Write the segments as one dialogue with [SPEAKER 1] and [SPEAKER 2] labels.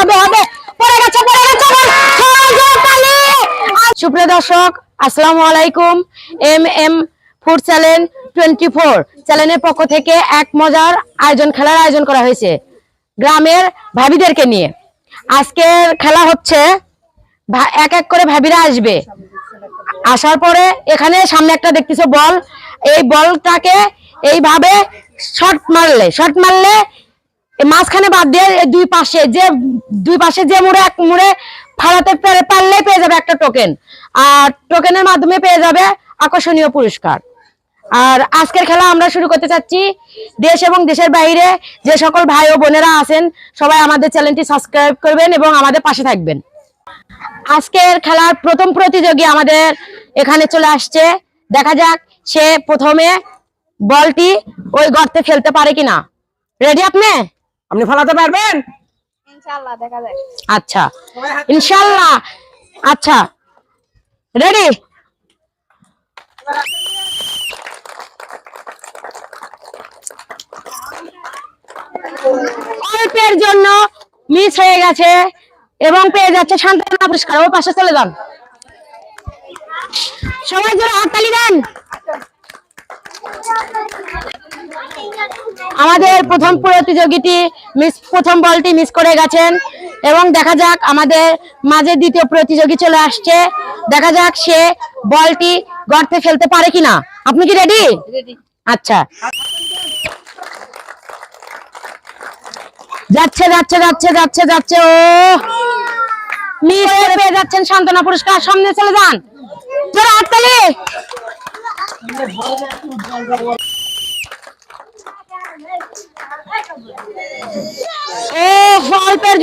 [SPEAKER 1] হবে হবে। পড়ে গেছে পড়ে গেছে সুপ্রিয় দর্শক, আসসালামু আলাইকুম। M M food twenty four পক্ষ থেকে এক মজার আয়োজন, খেলার আয়োজন করা হয়েছে গ্রামের ভাবিদেরকে নিয়ে। আজকের খেলা হচ্ছে এক এক করে ভাবিরা আসবে। আসার পরে এখানে সামনে একটা দেখতেছো বল। এই বলটাকে এইভাবে শর্ট মারলে শর্ট মারলে মাঝখানে বাদ দিয়ে দুই পাশে যে, দুই পাশে যে মুড়ে এক মুড়ে পেরে- পারলে পেয়ে যাবে একটা টোকেন আর টোকেনের মাধ্যমে পেয়ে যাবে আকর্ষণীয় পুরস্কার। আর আজকের খেলা আমরা শুরু করতে চাচ্ছি। দেশ এবং দেশের বাইরে যে সকল ভাই ও বোনেরা আছেন, সবাই আমাদের চ্যানেলটি সাবস্ক্রাইব করবেন এবং আমাদের পাশে থাকবেন। আজকের খেলার প্রথম প্রতিযোগী আমাদের এখানে চলে আসছে। দেখা যাক সে প্রথমে বলটি ওই গর্তে ফেলতে পারে কিনা। রেডি আপনি?
[SPEAKER 2] আপনি ফলাতে পারবেন?
[SPEAKER 3] ইনশাআল্লাহ দেখা যাক।
[SPEAKER 1] আচ্ছা। ইনশাল্লাহ আচ্ছা। রেডি অল্পের জন্য মিস হয়ে গেছে এবং পেয়ে যাচ্ছে সান্ত্বনা পুরস্কার। ওর পাশে চলে যান। সবাই জোরে হাততালি দেন। আমাদের প্রথম প্রতিযোগীটি মিস প্রথম বলটি মিস করে গেছেন এবং দেখা যাক আমাদের মাঝে দ্বিতীয় প্রতিযোগী চলে আসছে। দেখা যাক সে বলটি গর্তে ফেলতে পারে কিনা। আপনি কি রেডি? আচ্ছা। যাচ্ছে যাচ্ছে যাচ্ছে যাচ্ছে যাচ্ছে ও। মিস করে পেয়ে যাচ্ছেন সান্ত্বনা পুরস্কার। সামনে চলে যান। হাততালি। ও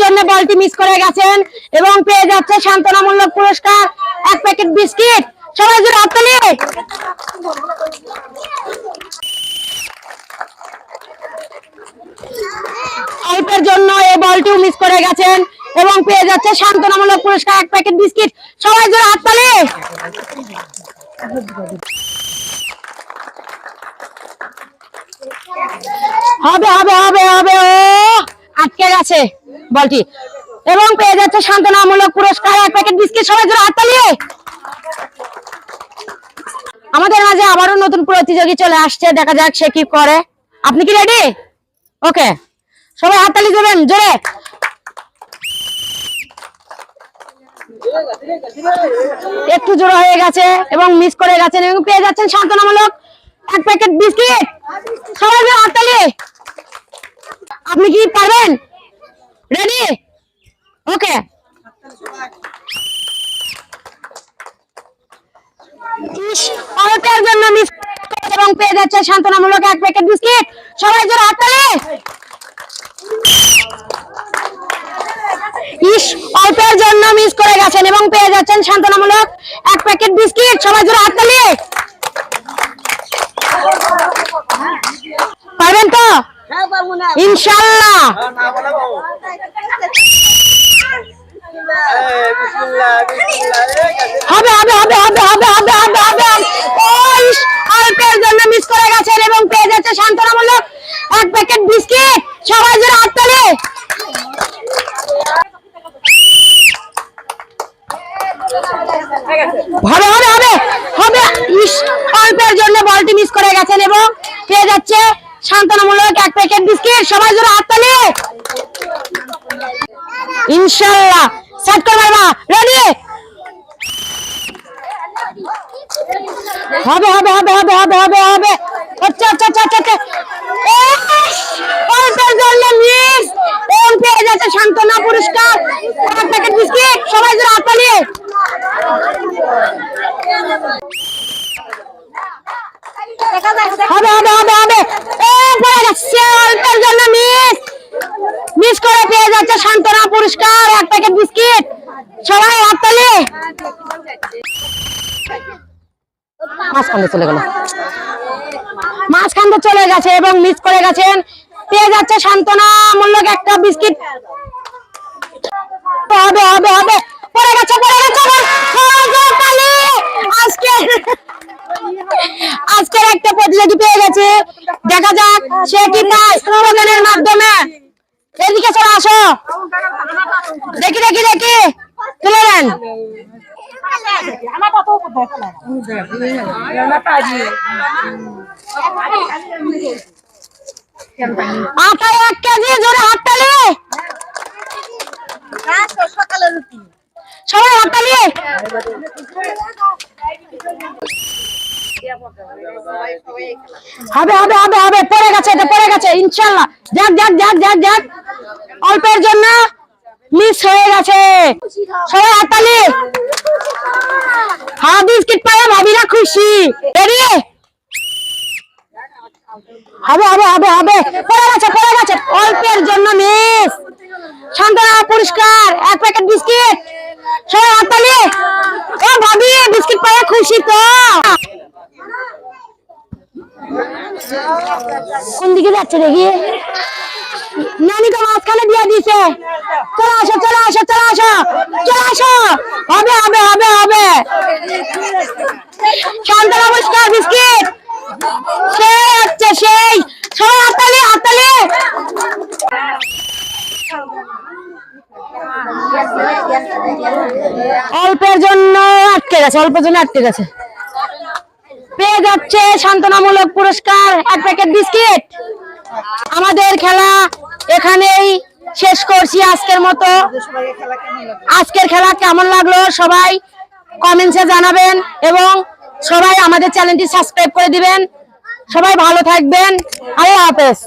[SPEAKER 1] জন্য বলটি মিস করে গেছেন এবং পেয়ে যাচ্ছে সান্ত্বনামূলক পুরস্কার। এক প্যাকেট বিস্কিট সবাই জোরে হাততালি অল্পের জন্য এই বলটিও মিস করে গেছেন এবং পেয়ে যাচ্ছে সান্ত্বনামূলক পুরস্কার। এক প্যাকেট বিস্কিট সবাই জোরে হাততালি হবে হবে হবে হবে ও আটকে গেছে বলটি এবং পেয়ে যাচ্ছে সান্ত্বনামূলক পুরস্কার, এক প্যাকেট বিস্কিট সবাই জোরে হাততালি আমাদের মাঝে আবারও নতুন প্রতিযোগী চলে আসছে, দেখা যাক সে কি করে। আপনি কি রেডি ওকে সবাই হাততালি দেবেন, জোরে। একটু জোরে হয়ে গেছে এবং মিস করে গেছেন এবং পেয়ে যাচ্ছেন সান্ত্বনামূলক এক প্যাকেট বিস্কিট সবাই হাততালি আপনি কি পারবেন? রেডি ওকে অল্পের জন্য মিস এবং পেয়ে যাচ্ছে সান্ত্বনামূলক এক প্যাকেট বিস্কিট। সবাই জোরে হাততালি ইস অল্পের জন্য মিস করে গেছেন এবং পেয়ে যাচ্ছেন সান্ত্বনামূলক এক প্যাকেট বিস্কিট। সবাই জোরে হাততালি পারবেন তো? ইনশাল্লাহ। হবে হবে হবে হবে হবে হবে হবে হবে ওই অল্পের জন্য মিস করে গেছেন এবং পেয়ে যাচ্ছে সান্ত্বনামূলক। এক প্যাকেট বিস্কিট সবাই জোরে হাততালি হবে হবে হবে হবে। অল্পের জন্য বলটি মিস করে গেছেন এবং পেয়ে যাচ্ছে সান্ত্বনামূলক এক প্যাকেট বিস্কিট সবাই জোরে হাততালি ইনশাল্লাহ। সেট করে মারবা রেডি হবে হবে হবে হবে হবে হবে হবে। আচ্ছা আচ্ছা আচ্ছা আচ্ছা মিস এবং পেয়ে যাচ্ছে সান্ত্বনা পুরস্কার। এক প্যাকেট বিস্কিট সবাই জোরে হবে হবে হবে হবে। পড়ে যাচ্ছে অল্পের জন্য মিস মিস করে পেয়ে যাচ্ছে সান্ত্বনা পুরস্কার, এক প্যাকেট বিস্কিট সবাই হাততালি মাঝখানে চলে গেল। মাঝখানে চলে গেছে এবং মিস করে গেছেন। পেয়ে যাচ্ছে একটা বিস্কিট হবে হবে হবে। পড়ে গেছে পড়ে গেছে আজকে আজকের একটা প্রতিযোগী পেয়ে গেছে। দেখা যাক সে কি পায় মাধ্যমে। এদিকে চলে আসো। দেখি দেখি দেখি। তুলে আটা এক কেজি, জোরে হাততালি। হাততালি। হবে হবে হবে হবে গেছে, এটা পড়ে গেছে, ইনশাল্লাহ। যাক যাক যাক যাক যাক। অল্পের জন্য মিস হয়ে গেছে। সবাই হাততালি। হ্যাঁ বিস্কিট পায়ে ভাবিরা খুশি। রেডি হবে হবে হবে হবে। পড়ে গেছে পড়ে গেছে। অল্পের জন্য মিস শান্তনা পুরস্কার এক প্যাকেট বিস্কিট সবাই হাততালি। ও ভাবি বিস্কিট পায়ে খুশি তো। কোন দিকে যাচ্ছে দেখি। নানি তো মাঝখানে দিয়ে দিছে চলে আসো চলে আসো চলে আসো চলে আসো। হবে হবে হবে হবে। শান্তনা পুরস্কার বিস্কিট। সেই হচ্ছে সেই। সবাই অল্পের জন্য আটকে গেছে, অল্পের জন্য আটকে গেছে। পেয়ে যাচ্ছে সান্ত্বনামূলক পুরস্কার, এক প্যাকেট বিস্কিট। আমাদের খেলা এখানেই শেষ করছি আজকের মতো। আজকের খেলা কেমন লাগল সবাই কমেন্টসে জানাবেন এবং সবাই আমাদের চ্যানেলটি সাবস্ক্রাইব করে দিবেন। সবাই ভালো থাকবেন। আল্লাহ হাফেজ।